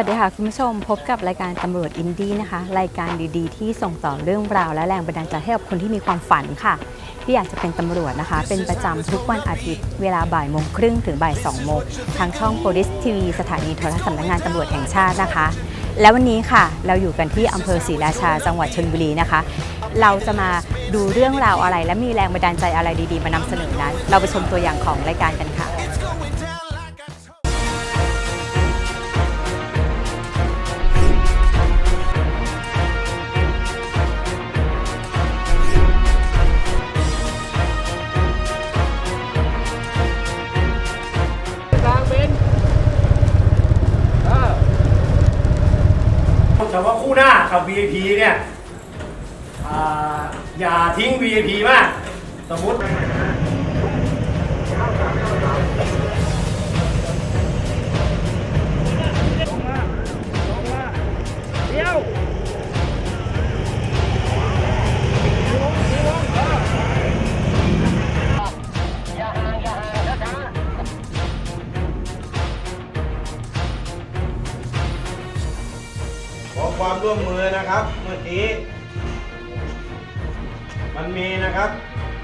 สวัสดีค่ะคุณผู้ชมพบกับรายการตำรวจอินดี้นะคะ รายการดีๆ ที่ส่งต่อเรื่องราวและแรงบันดาลใจให้กับคนที่มีความฝันค่ะ ที่อยากจะเป็นตำรวจนะคะ เป็นประจำทุกวันอาทิตย์ เวลาบ่ายโมงครึ่งถึงบ่ายสองโมงทางช่องโ o ลิสทีวีสถานีโทรทัศน์สำนักงานตำรวจแห่งชาตินะคะ แล้ววันนี้ค่ะ เราอยู่กันที่อำเภอศรีราชาจังหวัดชลบุรีนะคะ เราจะมาดูเรื่องราวอะไร และมีแรงบันดาลใจอะไรดีๆ มานำเสนอนั้น เราไปชมตัวอย่างของรายการกันค่ะ กับ VIP เนี่ยอ่าอย่าทิ้ง VIP มาก สมมติเดี๋ยว ความร่วมมือนะครับ เมื่อกี้ มันมีนะครับ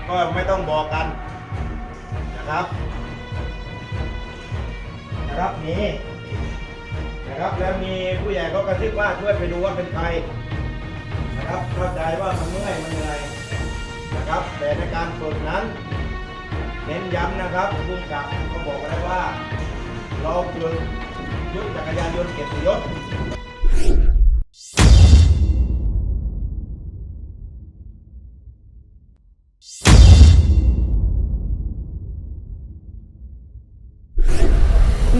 ก็ไม่ต้องบอกกันนะครับ นะครับมีนะครับแล้วมีผู้ใหญ่เขากระซิบว่าช่วยไปดูว่าเป็นใครนะครับเข้าใจว่ามันเมื่อยมันเหนื่อยนะครับ แต่ในการฝึกนั้น เน้นย้ำนะครับผู้กำกับเขาบอกไว้ว่า เราฝึกยุทธจักรยานยนต์เกียรติยศ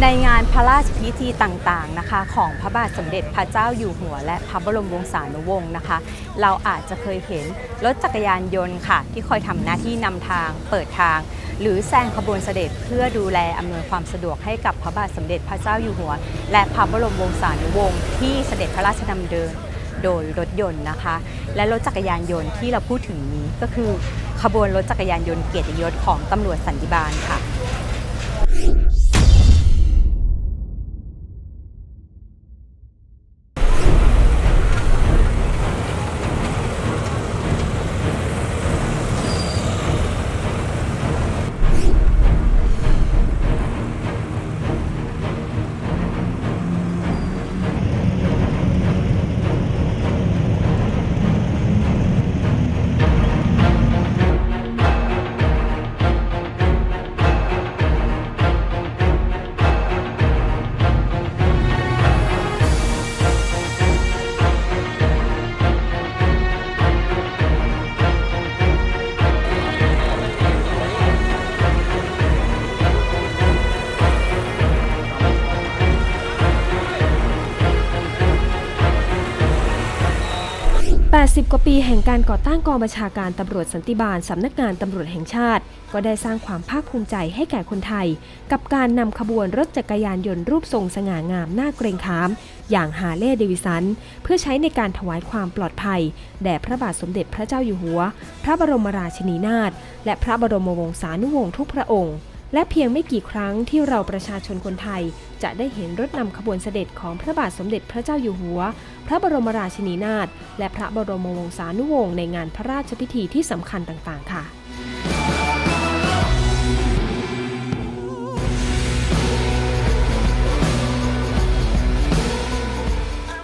ในงานพระราชพิธีต่างๆนะคะ ของพระบาทสมเด็จพระเจ้าอยู่หัว และพระบรมวงศานุวงศ์นะคะ เราอาจจะเคยเห็นรถจักรยานยนต์ค่ะ ที่คอยทำหน้าที่นำทางเปิดทาง หรือแซงขบวนเสด็จเพื่อดูแลอำนวยความสะดวกให้กับพระบาทสมเด็จพระเจ้าอยู่หัว และพระบรมวงศานุวงศ์ที่เสด็จพระราชดำเนินโดยรถยนต์นะคะ และรถจักรยานยนต์ที่เราพูดถึงนี้ก็คือขบวนรถจักรยานยนต์เกียรติยศของตำรวจสันติบาลค่ะ 80กว่าปีแห่งการก่อตั้งกองบัญชาการตำรวจสันติบาลสำนักงานตำรวจแห่งชาติ ก็ได้สร้างความภาคภูมิใจให้แก่คนไทย กับการนำขบวนรถจักรยานยนต์รูปทรงสง่างามน่าเกรงขาม อย่างฮาเลย์เดวิสัน เพื่อใช้ในการถวายความปลอดภัย แด่พระบาทสมเด็จพระเจ้าอยู่หัว พระบรมราชินีนาถและพระบรมวงศานุวงศ์ทุกพระองค์ และเพียงไม่กี่ครั้งที่เราประชาชนคนไทย จะได้เห็นรถนำขบวนเสด็จของพระบาทสมเด็จพระเจ้าอยู่หัว พระบรมราชินีนาถและพระบรมวงศานุวงศ์ในงานพระราชพิธีที่สำคัญต่างๆ ค่ะ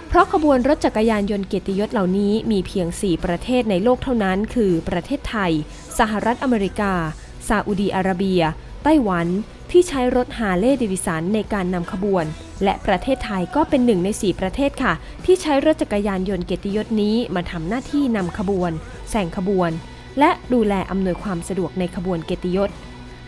เพราะขบวนรถจักรยานยนต์เกียรติยศเหล่านี้มีเพียง 4 ประเทศในโลกเท่านั้น คือประเทศไทย สหรัฐอเมริกา ซาอุดีอาระเบีย ไต้หวันที่ใช้รถฮาเลย์เดวิสันในการนำขบวน และประเทศไทยก็เป็นหนึ่งใน 4 ประเทศค่ะ ที่ใช้รถจักรยานยนต์เกียรติยศนี้มาทำหน้าที่นำขบวนแซงขบวน และดูแลอำนวยความสะดวกในขบวนเกียรติยศ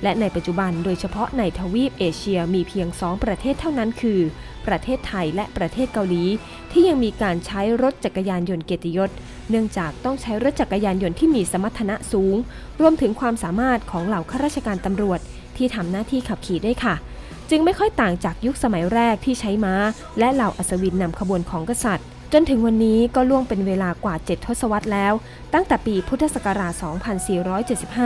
และในปัจจุบันโดยเฉพาะในทวีปเอเชียมีเพียง 2 ประเทศเท่านั้นคือ ประเทศไทยและประเทศเกาหลี ที่ยังมีการใช้รถจักรยานยนต์เกียรติยศ เนื่องจากต้องใช้รถจักรยานยนต์ที่มีสมรรถนะสูง รวมถึงความสามารถของเหล่าข้าราชการตำรวจ ที่ทำหน้าที่ขับขี่ได้วยค่ะ จึงไม่ค่อยต่างจากยุคสมัยแรกที่ใช้ม้า และเหล่าอัศวินนำขบวนของกษัตริย์จนถึงวันนี้ก็ล่วงเป็นเวลากว่า 7 ทศวรรษแล้ว ตั้งแต่ปีพุทธศักราช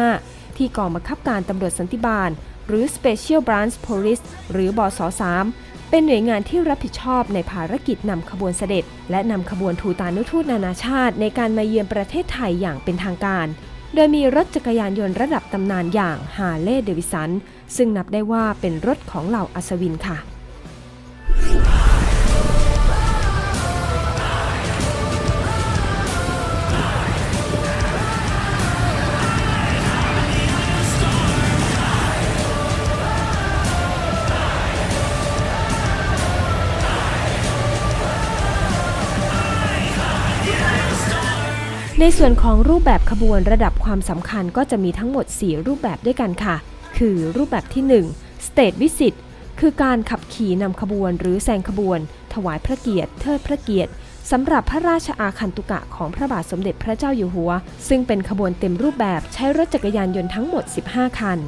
2475 ที่กองบังคับการตำรวจสันติบาล หรือ Special Branch Police หรือบส3เป็นหน่วยงานที่รับผิดชอบในภารกิจนำขบวนเสด็จ และนำขบวนทูตานุทูตนานาชาติ ในการมาเยือนประเทศไทยอย่างเป็นทางการ โดยมีรถจักรยานยนต์ระดับตำนานอย่างฮาร์เลย์เดวิสันซึ่งนับได้ว่าเป็นรถของเหล่าอัศวินค่ะ ในส่วนของรูปแบบขบวนระดับความสำคัญก็จะมีทั้งหมด 4 รูปแบบด้วยกันค่ะ คือรูปแบบที่ 1 State Visit คือการขับขี่นำขบวนหรือแซงขบวน ถวายพระเกียรติ เทิดพระเกียรติสำหรับพระราชอาคันตุกะของพระบาทสมเด็จพระเจ้าอยู่หัว ซึ่งเป็นขบวนเต็มรูปแบบใช้รถจักรยานยนต์ทั้งหมด 15 คัน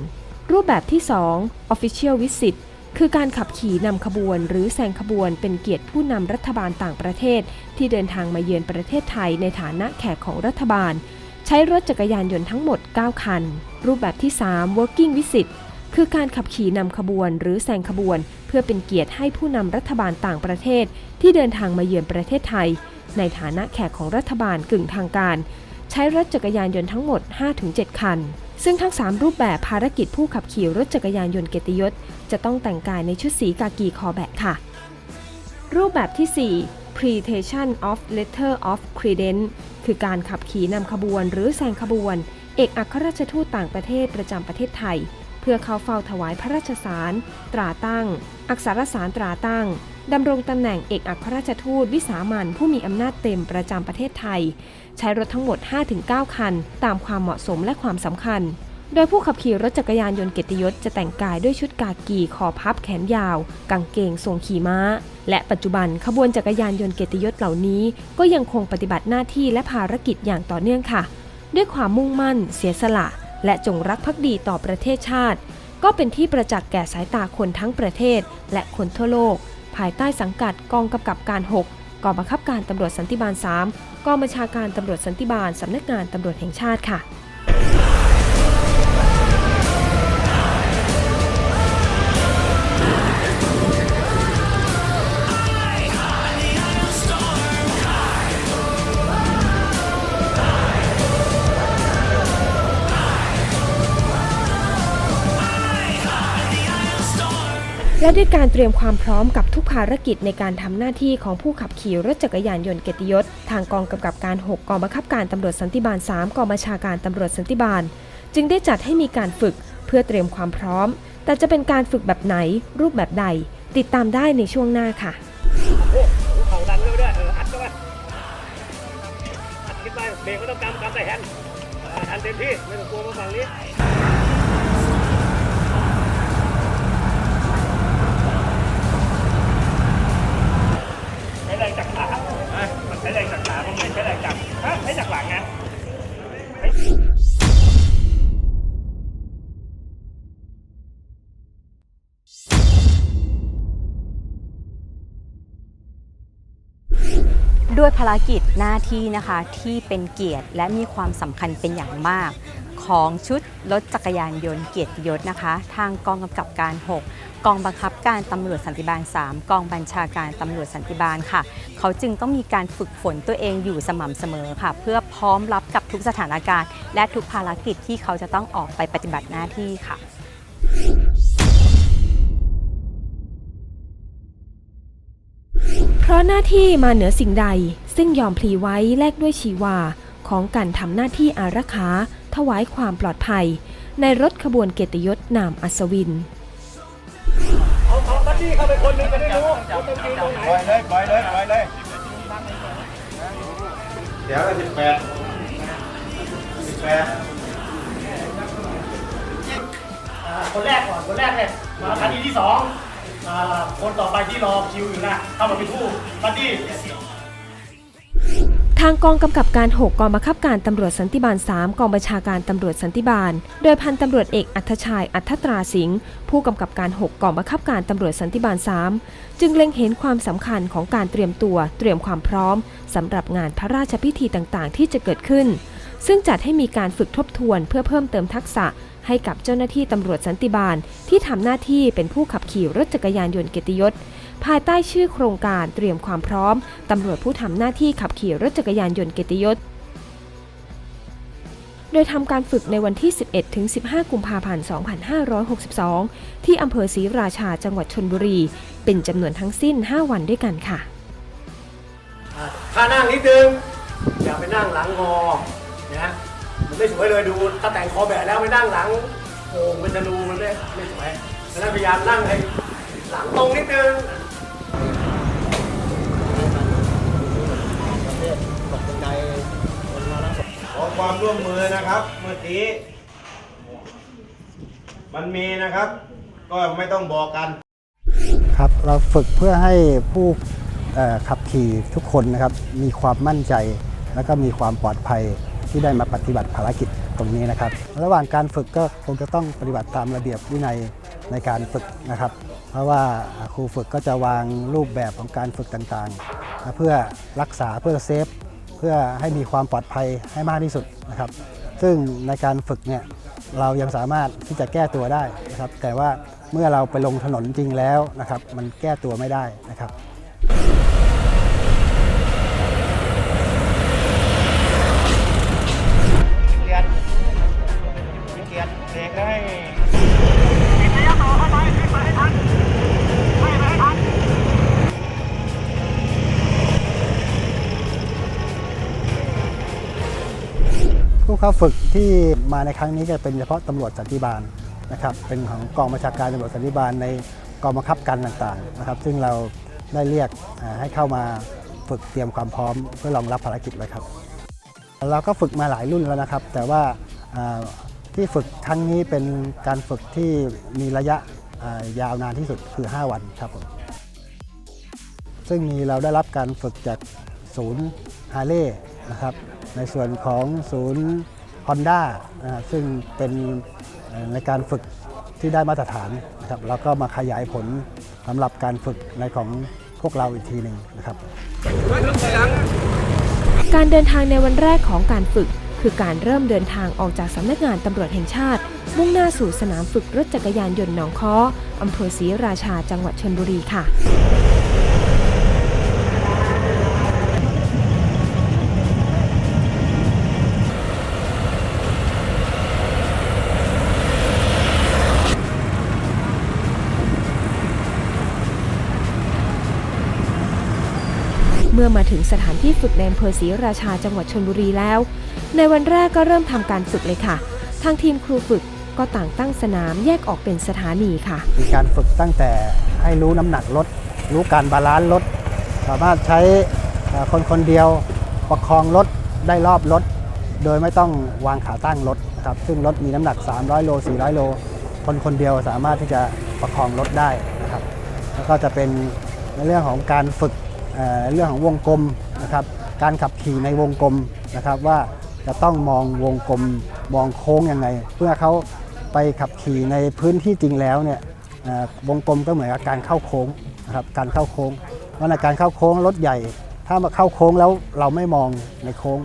รูปแบบที่ 2 Official Visit คือการขับขี่นำขบวนหรือแซงขบวนเป็นเกียรติผู้นำรัฐบาลต่างประเทศ ที่เดินทางมาเยือนประเทศไทยในฐานะแขกของรัฐบาล ใช้รถจักรยานยนต์ทั้งหมด 9 คัน รูปแบบที่ 3 working visit คือการขับขี่นำขบวนหรือแซงขบวน เพื่อเป็นเกียรติให้ผู้นำรัฐบาลต่างประเทศ ที่เดินทางมาเยือนประเทศไทย ในฐานะแขกของรัฐบาลกึ่งทางการ ใช้รถจักรยานยนต์ทั้งหมด 5-7 คัน ซึ่งทั้ง 3 รูปแบบภารกิจผู้ขับขี่รถจักรยานยนต์เกียรติยศ จะต้องแต่งกายในชุดสีกากีคอแบกค่ะ รูปแบบที่ 4 Presentation of Letter of Credence คือการขับขี่นำขบวนหรือแซงขบวน เอกอัครราชทูตต่างประเทศประจำประเทศไทย เพื่อเข้าเฝ้าถวายพระราชสาร ตราตั้ง อักษรสารตราตั้งดำรงตำแหน่งเอกอัครราชทูตวิสามันผู้มีอำนาจเต็มประจำประเทศไทย ใช้รถทั้งหมด 5-9 คัน ตามความเหมาะสมและความสำคัญ โดยผู้ขับขี่รถจักรยานยนต์เกียรติยศจะแต่งกายด้วยชุดกากีคอพับแขนยาว กางเกงทรงขี่ม้า และปัจจุบันขบวนจักรยานยนต์เกียรติยศเหล่านี้ ก็ยังคงปฏิบัติหน้าที่และภารกิจอย่างต่อเนื่องค่ะ ด้วยความมุ่งมั่น เสียสละ และจงรักภักดีต่อประเทศชาติ ก็เป็นที่ประจักษ์แก่สายตาคนทั้งประเทศ และคนทั่วโลก ภายใต้สังกัดกองกำกับการ 6กองบังคับการตำรวจสันติบาล 3 กองบัญชาการตำรวจสันติบาลสำนักงานตำรวจแห่งชาติค่ะ และด้วยการเตรียมความพร้อมกับทุกภารกิจในการทำหน้าที่ของผู้ขับขี่รถจักรยานยนต์เกียรติยศ ทางกองกำกับการ 6 กองบังคับการตำรวจสันติบาล 3 กองบัญชาการตำรวจสันติบาล จึงได้จัดให้มีการฝึกเพื่อเตรียมความพร้อม แต่จะเป็นการฝึกแบบไหนรูปแบบใด ติดตามได้ในช่วงหน้าค่ะเข่าดันเข้าไปด้วยอัดเข้าไปอัดขึ้นไปเบรกไม่ต้องกำกำใส่แฮนด์อ่าทันเต็มที่ไม่ต้องกลัวมาฝั่งนี้ ภารกิจหน้าที่นะคะที่เป็นเกียรติและมีความสำคัญเป็นอย่างมาก ของชุดรถจักรยานยนต์เกียรติยศนะคะ ทางกองกำกับการ 6 กองบังคับการตำรวจสันติบาล 3 กองบัญชาการตำรวจสันติบาลค่ะ เขาจึงต้องมีการฝึกฝนตัวเองอยู่สม่ำเสมอค่ะ เพื่อพร้อมรับกับทุกสถานการณ์ และทุกภารกิจที่เขาจะต้องออกไปปฏิบัติหน้าที่ค่ะเพราะหน้าที่มาเหนือสิ่งใด ซึ่งยอมพลีไว้แลกด้วยชีวาของการทำหน้าที่อารักขาถวายความปลอดภัย ในรถขบวนเกียรติยศนามอัศวินเอาเอาบัดดี้เข้าไปคนหนึงจะได้รู้ว่าต้องยืนตรงไหนปล่อยเลยปล่อยเลยปล่อยเลยเดี๋ยวละสิบแปดสิบแปดอ่าคนแรกก่อนคนแรกเนี่ยมาคันที่ที่สองอ่าคนต่อไปที่รอคิวอยู่นะเข้ามาเป็นผู้บัดดี้ ทางกองกำกับการ 6 กองบังคับการตำรวจสันติบาล 3 กองบัญชาการตำรวจสันติบาล โดยพันตำรวจเอกอัธชัยอัธตราสิงห์ผู้กำกับการ 6 กองบังคับการตำรวจสันติบาล 3 จึงเล็งเห็นความสำคัญของการเตรียมตัวเตรียมความพร้อมสำหรับงานพระราชพิธีต่างๆ ที่จะเกิดขึ้น ซึ่งจัดให้มีการฝึกทบทวนเพื่อเพิ่มเติมทักษะให้กับเจ้าหน้าที่ตำรวจสันติบาลที่ทำหน้าที่เป็นผู้ขับขี่รถจักรยานยนต์เกียรติยศ ภายใต้ชื่อโครงการเตรียมความพร้อมตำรวจผู้ทำหน้าที่ขับขี่รถจักรยานยนต์เกียรติยศโดยทำการฝึกในวันที่ 11 ถึง 15 กุมภาพันธ์ 2562 ที่อำเภอศรีราชา จังหวัดชนบุรี เป็นจำนวนทั้งสิ้น 5 วันด้วยกันค่ะ ถ้านั่งนิดนึง อย่าไปนั่งหลังงอนะมันไม่สวยเลยดู ถ้าแต่งคอแบะแล้วไปนั่งหลังโอ่งเป็นธนูมันไม่ไม่สวยดังนั้นพยายามนั่งให้หลังตรงนิดนึง ขอความร่วมมือนะครับ เมื่อกี้มันมีนะครับ ก็ไม่ต้องบอกกัน ครับเราฝึกเพื่อให้ผู้เอ่อขับขี่ทุกคนนะครับ มีความมั่นใจ และก็มีความปลอดภัยที่ได้มาปฏิบัติภารกิจตรงนี้นะครับ ระหว่างการฝึกก็คงจะต้องปฏิบัติตามระเบียบวินัย ในการฝึกนะครับ เพราะว่าครูฝึกก็จะวางรูปแบบของการฝึกต่างๆ เพื่อรักษาเพื่อเซฟเพื่อให้มีความปลอดภัยให้มากที่สุดนะครับ ซึ่งในการฝึกเนี่ยเรายังสามารถที่จะแก้ตัวได้นะครับ แต่ว่าเมื่อเราไปลงถนนจริงแล้วนะครับ มันแก้ตัวไม่ได้นะครับ เข้าฝึกที่มาในครั้งนี้จะเป็นเฉพาะตำรวจสันติบาลนะครับเป็นของกองบัญชาการตำรวจสันติบาลในกองบังคับการต่างๆนะครับ ซึ่งเราได้เรียกให้เข้ามาฝึกเตรียมความพร้อมเพื่อรองรับภารกิจไว้ครับ เราก็ฝึกมาหลายรุ่นแล้วนะครับ แต่ว่าที่ฝึกครั้งนี้เป็นการฝึกที่มีระยะยาวนานที่สุดคือ 5 วันครับผมซึ่งมีเราได้รับการฝึกจากศูนย์ฮาร์เลย์นะครับ ในส่วนของศูนย์ Honda นะซึ่งเป็นในการฝึกที่ได้มาตรฐานนะครับแล้วก็มาขยายผลสำหรับการฝึกในของพวกเราอีกทีหนึ่งนะครับ การเดินทางในวันแรกของการฝึก คือการเริ่มเดินทางออกจากสำนักงานตำรวจแห่งชาติ มุ่งหน้าสู่สนามฝึกรถจักรยานยนต์หนองค้ออำเภอศรีราชาจังหวัดชนบุรีค่ะ เมื่อมาถึงสถานที่ฝึกในอำเภอศรีราชาจังหวัดชนบุรีแล้ว ในวันแรกก็เริ่มทำการฝึกเลยค่ะ ทางทีมครูฝึกก็ต่างตั้งสนามแยกออกเป็นสถานีค่ะ มีการฝึกตั้งแต่ให้รู้น้ำหนักรถ รู้การบาลานซ์รถ สามารถใช้คนคนเดียวประคองรถได้รอบรถ โดยไม่ต้องวางขาตั้งรถนะครับ ซึ่งรถมีน้ำหนัก 300 โล 400 โล คนคนเดียวสามารถที่จะประคองรถได้นะครับ แล้วก็จะเป็นในเรื่องของการฝึก เรื่องของวงกลมนะครับการขับขี่ในวงกลมนะครับว่าจะต้องมองวงกลมมองโค้งยังไง เพื่อเขาไปขับขี่ในพื้นที่จริงแล้วเนี่ยวงกลมก็เหมือนกับการเข้าโค้งนะครับการเข้าโค้งเพราะในการเข้าโค้งรถใหญ่ ถ้ามาเข้าโค้งแล้วเราไม่มองในโค้ง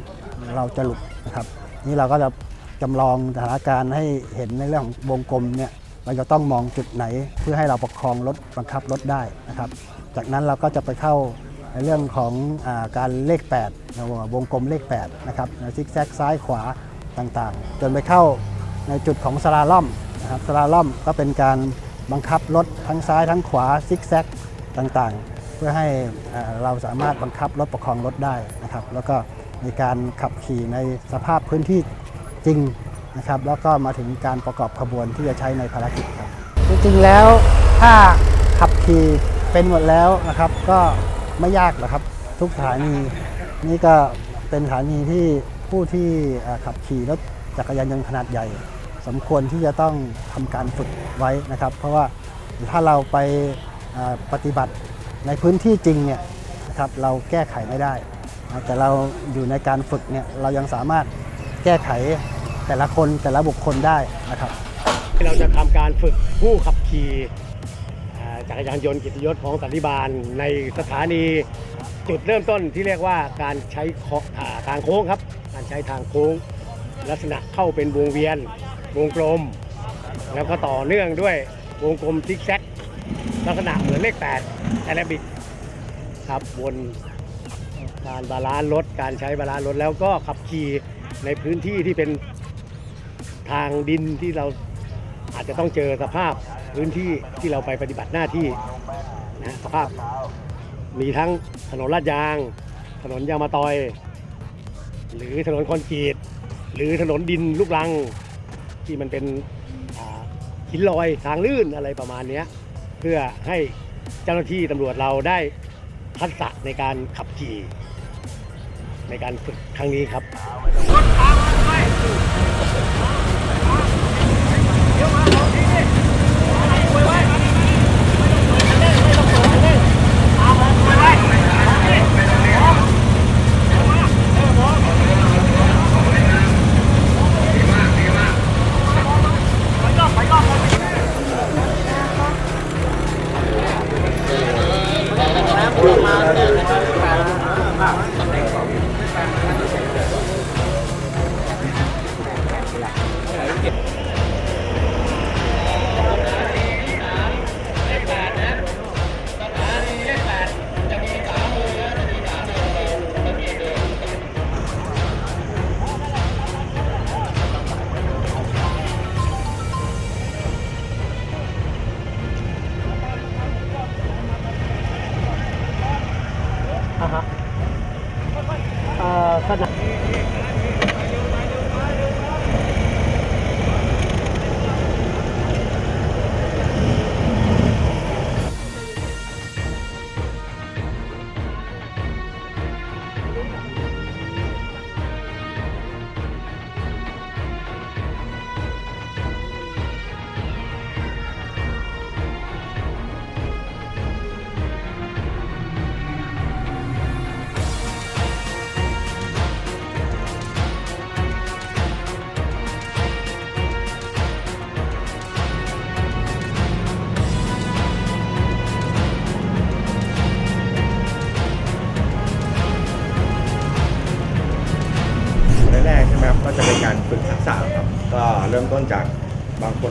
เราจะหลุดนะครับนี่เราก็จะจำลองสถานการณ์ให้เห็นในเรื่องของวงกลมเนี่ยเราจะต้องมองจุดไหนเพื่อให้เราประคองรถบังคับรถได้นะครับ จากนั้นเราก็จะไปเข้า ในเรื่องของอาการเลข8นะวงกลมเลข8นะครับซิกแซกซ้ายขวาต่างๆ จนไปเข้าในจุดของสลาล่อมนะครับสลาล่อมก็เป็นการบังคับรถทั้งซ้ายทั้งขวาซิกแซกต่างๆ เพื่อให้เราสามารถบังคับรถประคองรถได้นะครับ แล้วก็มีการขับขี่ในสภาพพื้นที่จริงนะครับ แล้วก็มาถึงการประกอบขบวนที่จะใช้ในภารกิจครับจริงๆแล้วถ้าขับขี่เป็นหมดแล้วนะครับก็ ไม่ยากหรอกครับ ทุกสถานีนี่ก็เป็นสถานีที่ผู้ที่ขับขี่รถจักรยานยนต์ขนาดใหญ่ สมควรที่จะต้องทำการฝึกไว้นะครับ เพราะว่าถ้าเราไปปฏิบัติในพื้นที่จริงเนี่ยนะครับเราแก้ไขไม่ได้ แต่เราอยู่ในการฝึกเนี่ยเรายังสามารถแก้ไขแต่ละคนแต่ละบุคคลได้นะครับ เราจะทำการฝึกผู้ขับขี่ กรยานยนต์กิตยศของสันติบาลในสถานีจุดเริ่มต้นที่เรียกว่าการใช้ทางโค้งครับ การใช้ทางโค้ง ลักษณะเข้าเป็นวงเวียน วงกลม แล้วก็ต่อเนื่องด้วยวงกลมซิกแซกลักษณะเหมือนเลข8แอโรบิกครับบนการบาลานซ์รถการใช้บาลานซ์รถแล้วก็ขับขี่ในพื้นที่ที่เป็นทางดินที่เรา อาจจะต้องเจอสภาพพื้นที่ที่เราไปปฏิบัติหน้าที่นะสภาพ มีทั้งถนนลาดยาง ถนนยางมาตอย หรือถนนคอนกรีต หรือถนนดินลูกรัง ที่มันเป็นหินลอยทางลื่นอะไรประมาณนี้เพื่อให้เจ้าหน้าที่ตำรวจเราได้ทักษะในการขับขี่ ในการฝึกครั้งนี้ครับ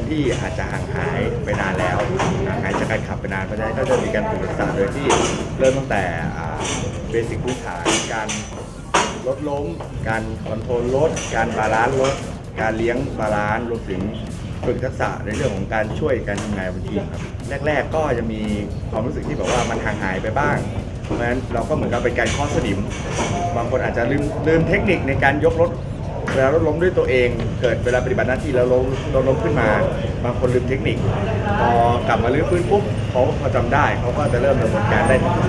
ที่อาจจะห่างหายไปนานแล้วห่างหายจากการขับไปนานเพราะฉะนั้นก็จะมีการฝึกทักษะโดยที่เริ่มตั้งแต่เบสิกพื้นฐานการลดล้ม การคอนโทรลรถ การบาลานซ์รถ การเลี้ยงบาลานซ์รวมถึงฝึกทักษะในเรื่องของการช่วยการทำงานบนทีมครับแรก ๆ ก็จะมีความรู้สึกที่แบบว่ามันห่างหายไปบ้างเพราะฉะนั้นเราก็เหมือนกับเป็นการข้อสนิม บางคนอาจจะลืมลืมเทคนิคในการยกรถ เวลาเราล้มด้วยตัวเอง เกิดเวลาปฏิบัติหน้าที่แล้วล้มราล้มขึ้นมา บางคนลืมเทคนิคพอกลับมาลื้อฟื้นปุ๊บเขาพอจำได้เขาก็จะเริ่มดำเนินการได้ทันที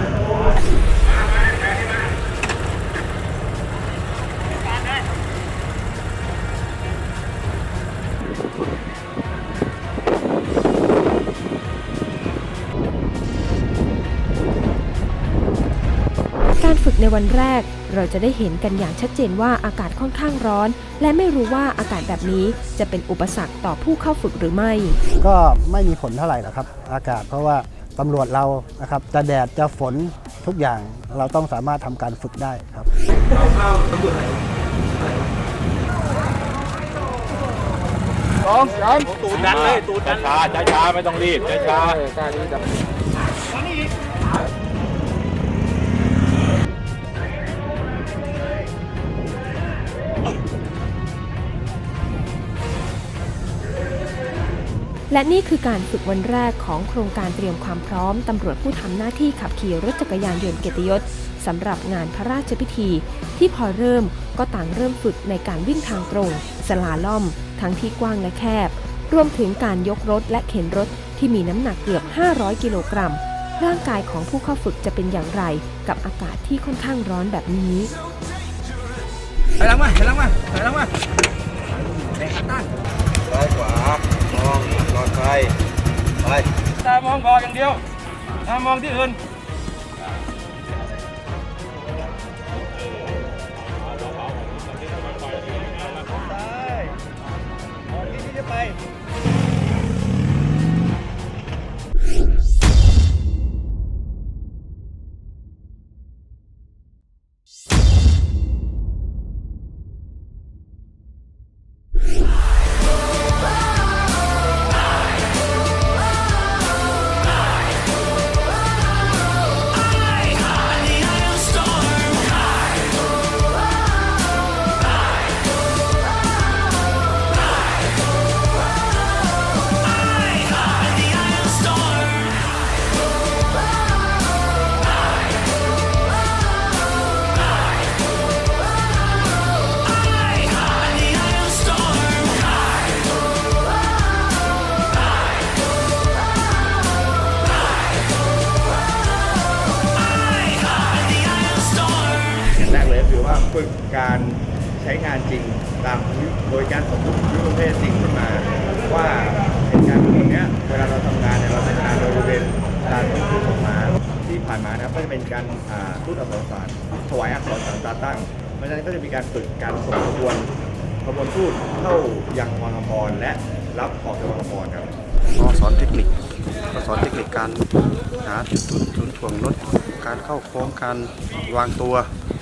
วันแรก เราจะได้เห็นกันอย่างชัดเจนว่าอากาศค่อนข้างร้อน และไม่รู้ว่าอากาศแบบนี้จะเป็นอุปสรรคต่อผู้เข้าฝึกหรือไม่ ก็ไม่มีผลเท่าไหร่หรอกครับ อากาศเพราะว่าตำรวจเรานะครับจะแดดจะฝนทุกอย่างเราต้องสามารถทำการฝึกได้ครับตูดดันเลยตูดดันช้าช้าช้าไม่ต้องรีบช้าช้า และนี่คือการฝึกวันแรกของโครงการเตรียมความพร้อมตำรวจผู้ทำหน้าที่ขับขี่รถจักรยานยนต์เกียรติยศสำหรับงานพระราชพิธี ที่พอเริ่มก็ต่างเริ่มฝึกในการวิ่งทางตรง สลาล่อม ทั้งที่กว้างและแคบ รวมถึงการยกรถและเข็นรถที่มีน้ำหนักเกือบ 500 กิโลกรัม ร่างกายของผู้เข้าฝึกจะเป็นอย่างไร กับอากาศที่ค่อนข้างร้อนแบบนี้ถอยหลังมาถอยหลังมาถอยหลังมาเด็กตั้งซ้ายขวาม องรอดภัยไปตามองกออย่างเดียวตามองที่อื่น ฝึกการใช้งานจริงตามโดยการสมมติยุทธเภทจริงขึ้นมา ว่าเหตุการณ์พวกเนี้เวลาเราทำงานเนี่ยเราทำงานโดยบริเวณลานต้นทุนออกมาที่ผ่านมานะครับก็จะเป็นการอ่าทูตอักษรศาสตร์ถวายอักษรศาสตร์ตาตั้งเพราะฉะนั้นก็จะมีการฝึกการส่งขบวนขบวนทูตเข้ายังวังอภรและรับออกจากวังอภรครับก็สอนเทคนิคก็สอนเทคนิคการหาจุดศูนย์ถ่วงรถ การเข้าโค้งการวางตัว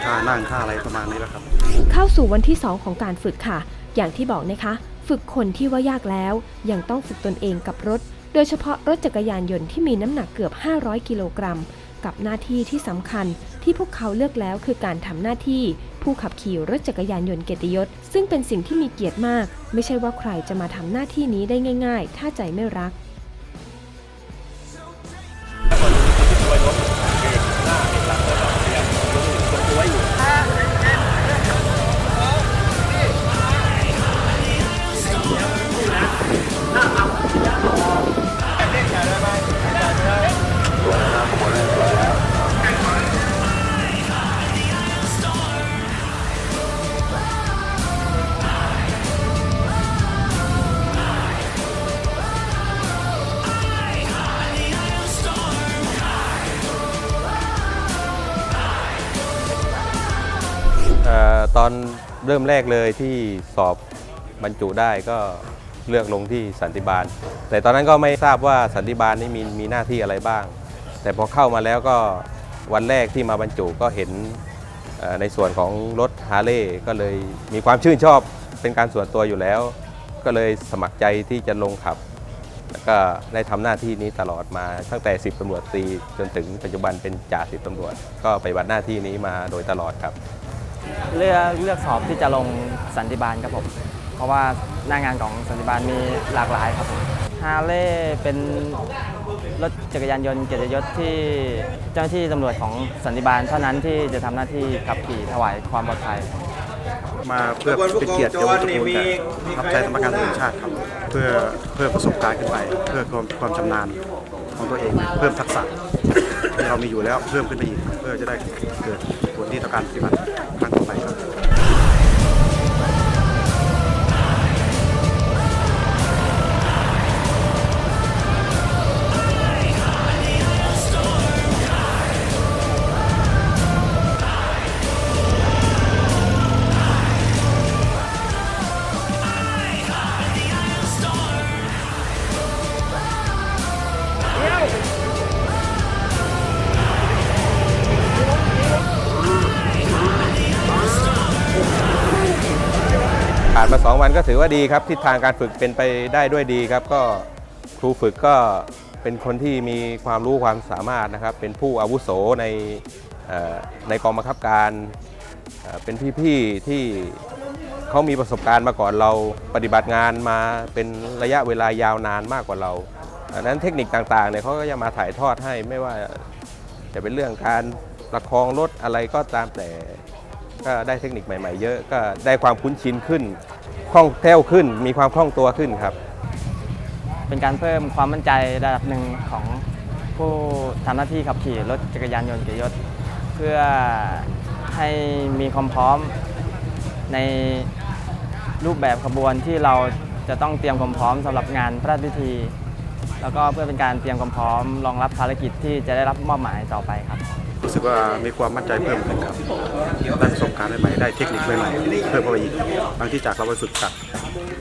ท่านั่งท่าอะไรประมาณนี้แหละครับ เข้าสู่วันที่ 2 ของการฝึกค่ะ อย่างที่บอกนะคะ ฝึกคนที่ว่ายากแล้ว ยังต้องฝึกตนเองกับรถ โดยเฉพาะรถจักรยานยนต์ที่มีน้ำหนักเกือบ 500 กิโลกรัม กับหน้าที่ที่สำคัญที่พวกเขาเลือกแล้วคือการทำหน้าที่ผู้ขับขี่รถจักรยานยนต์เกียรติยศ ซึ่งเป็นสิ่งที่มีเกียรติมาก ไม่ใช่ว่าใครจะมาทำหน้าที่นี้ได้ง่าย ๆ ถ้าใจไม่รัก ริ่มแรกเลยที่สอบบรรจุได้ก็เลือกลงที่สันติบาล แต่ตอนนั้นก็ไม่ทราบว่าสันติบาลนี่มีมีหน้าที่อะไรบ้าง แต่พอเข้ามาแล้วก็วันแรกที่มาบรรจุก็เห็นในส่วนของรถฮาร์เลย์ก็เลยมีความชื่นชอบเป็นการส่วนตัวอยู่แล้ว ก็เลยสมัครใจที่จะลงขับ แล้วก็ได้ทำหน้าที่นี้ตลอดมาตั้งแต่ 10ตำรวจตรีจนถึงปัจจุบันเป็นจ่าสิบตำรวจ ก็ไปฏิบัติหน้าที่นี้มาโดยตลอดครับ เลือกเลือกสอบที่จะลงสันติบาลครับผม เพราะว่าหน้างานของสันติบาลมีหลากหลายครับผมฮาเลย์เป็นรถจักรยานยนต์เกียรติยศที่เจ้าหน้าที่ตำรวจของสันติบาลเท่านั้นที่จะทำหน้าที่ขับขี่ถวายความปลอดภัย มาเพื่อเป็นเกียรติแก่วงตระกูลแต่รับใช้สำกานตำรวจชาติครับ เพื่อเพื่อประสบการณ์ขึ้นไป เพื่อความความชำนาญ ของตัวเอง เพิ่มทักษะที่เรามีอยู่แล้วเพิ่มขึ้นไปอีก เพื่อจะได้เกิดผลที่ต่อการปฏิบัติครั้งต่อไปครับ วันก็ถือว่าดีครับทิศทางการฝึกเป็นไปได้ด้วยดีครับ ก็ครูฝึกก็เป็นคนที่มีความรู้ความสามารถนะครับ เป็นผู้อาวุโสในในกองบังคับการเป็นพี่ๆที่เขามีประสบการณ์มาก่อนเราปฏิบัติงานมาเป็นระยะเวลายาวนานมากกว่าเราดังนั้นเทคนิคต่างๆเนี่ยเขาก็จะมาถ่ายทอดให้ไม่ว่าจะเป็นเรื่องการประคองรถอะไรก็ตามแต่ ก็ได้เทคนิคใหม่ ๆ เยอะก็ได้ความคุ้นชินขึ้นคล่องแคล่วขึ้น มีความคล่องตัวขึ้นครับ เป็นการเพิ่มความมั่นใจระดับหนึ่งของผู้ทำหน้าที่ขับขี่รถจักรยานยนต์เกียรติยศ เพื่อให้มีความพร้อมในรูปแบบขบวนที่เราจะต้องเตรียมความพร้อมสำหรับงานพระราชพิธี แล้วก็เพื่อเป็นการเตรียมความพร้อมรองรับภารกิจที่จะได้รับมอบหมายต่อไปครับ รู้สึกว่ามีความมั่นใจเพิ่มขึ้นครับได้ประสบการณ์ใหม่ๆได้เทคนิคใหม่ๆเพิ่มเข้าไปอีกบางที่จากเราไปฝึกจาก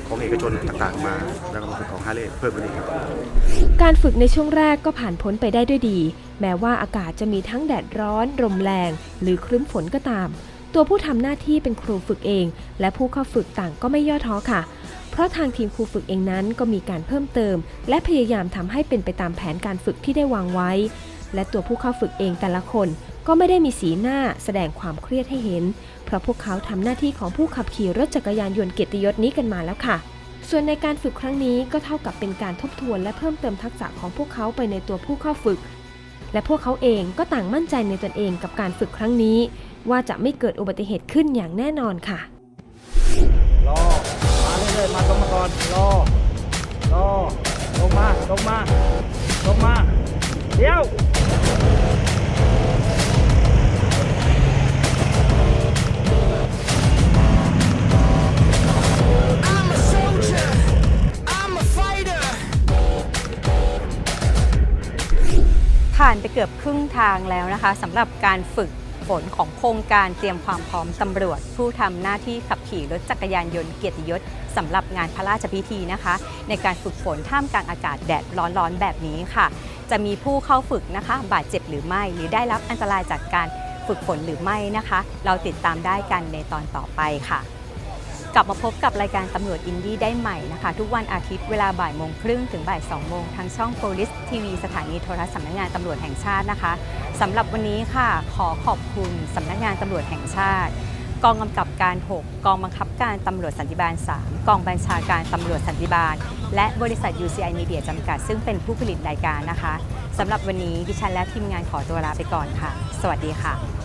ของเอกชนต่างๆ มาแล้วก็มาฝึกของฮาร์เลย์เพิ่มขึ้นอีกครับการฝึกในช่วงแรกก็ผ่านพ้นไปได้ด้วยดี แม้ว่าอากาศจะมีทั้งแดดร้อนลมแรง หรือครึ้มฝนก็ตาม ตัวผู้ทำหน้าที่เป็นครูฝึกเอง และผู้เข้าฝึกต่างก็ไม่ย่อท้อค่ะเพราะทางทีมครูฝึกเองนั้นก็มีการเพิ่มเติม และพยายามทำให้เป็นไปตามแผนการฝึกที่ได้วางไว้ และตัวผู้เข้าฝึกเองแต่ละคนก็ไม่ได้มีสีหน้าแสดงความเครียดให้เห็น เพราะพวกเขาทำหน้าที่ของผู้ขับขี่รถจักรยานยนต์เกียรติยศนี้กันมาแล้วค่ะ ส่วนในการฝึกครั้งนี้ก็เท่ากับเป็นการทบทวนและเพิ่มเติมทักษะของพวกเขาไปในตัวผู้เข้าฝึก และพวกเขาเองก็ต่างมั่นใจในตนเองกับการฝึกครั้งนี้ ว่าจะไม่เกิดอุบัติเหตุขึ้นอย่างแน่นอนค่ะรอมาเรื่อยๆมาตรงมาก่อนรอรอลงมาลงมาลงมา เดี๋ยวผ่านไปเกือบครึ่งทางแล้วนะคะสำหรับการฝึก ผลของโครงการเตรียมความพร้อมตำรวจ ผู้ทำหน้าที่ขับขี่รถจักรยานยนต์เกียรติยศสำหรับงานพระราชพิธีนะคะ ในการฝึกฝนท่ามกลางอากาศแดดร้อนๆแบบนี้ค่ะ จะมีผู้เข้าฝึกนะคะ บาดเจ็บหรือไม่ หรือได้รับอันตรายจากการฝึกฝนหรือไม่นะคะ เราติดตามได้กันในตอนต่อไปค่ะ กลับมาพบกับรายการตำรวจอินดี้ได้ใหม่นะคะ ทุกวันอาทิตย์เวลาบ่ายโมงครึ่งถึงบ่าย2โมงทางช่อง Police TV สถานีโทรทัศน์สำนักงานตำรวจแห่งชาตินะคะสำหรับวันนี้ค่ะขอขอบคุณสำนักงานตำรวจแห่งชาติ กองกำกับการ 6 กองบังคับการตำรวจสันติบาล 3 กองบัญชาการตำรวจสันติบาล และบริษัท UCI Media จำกัด ซึ่งเป็นผู้ผลิตรายการนะคะสำหรับวันนี้ดิฉันและทีมงานขอตัวลาไปก่อนค่ะ สวัสดีค่ะ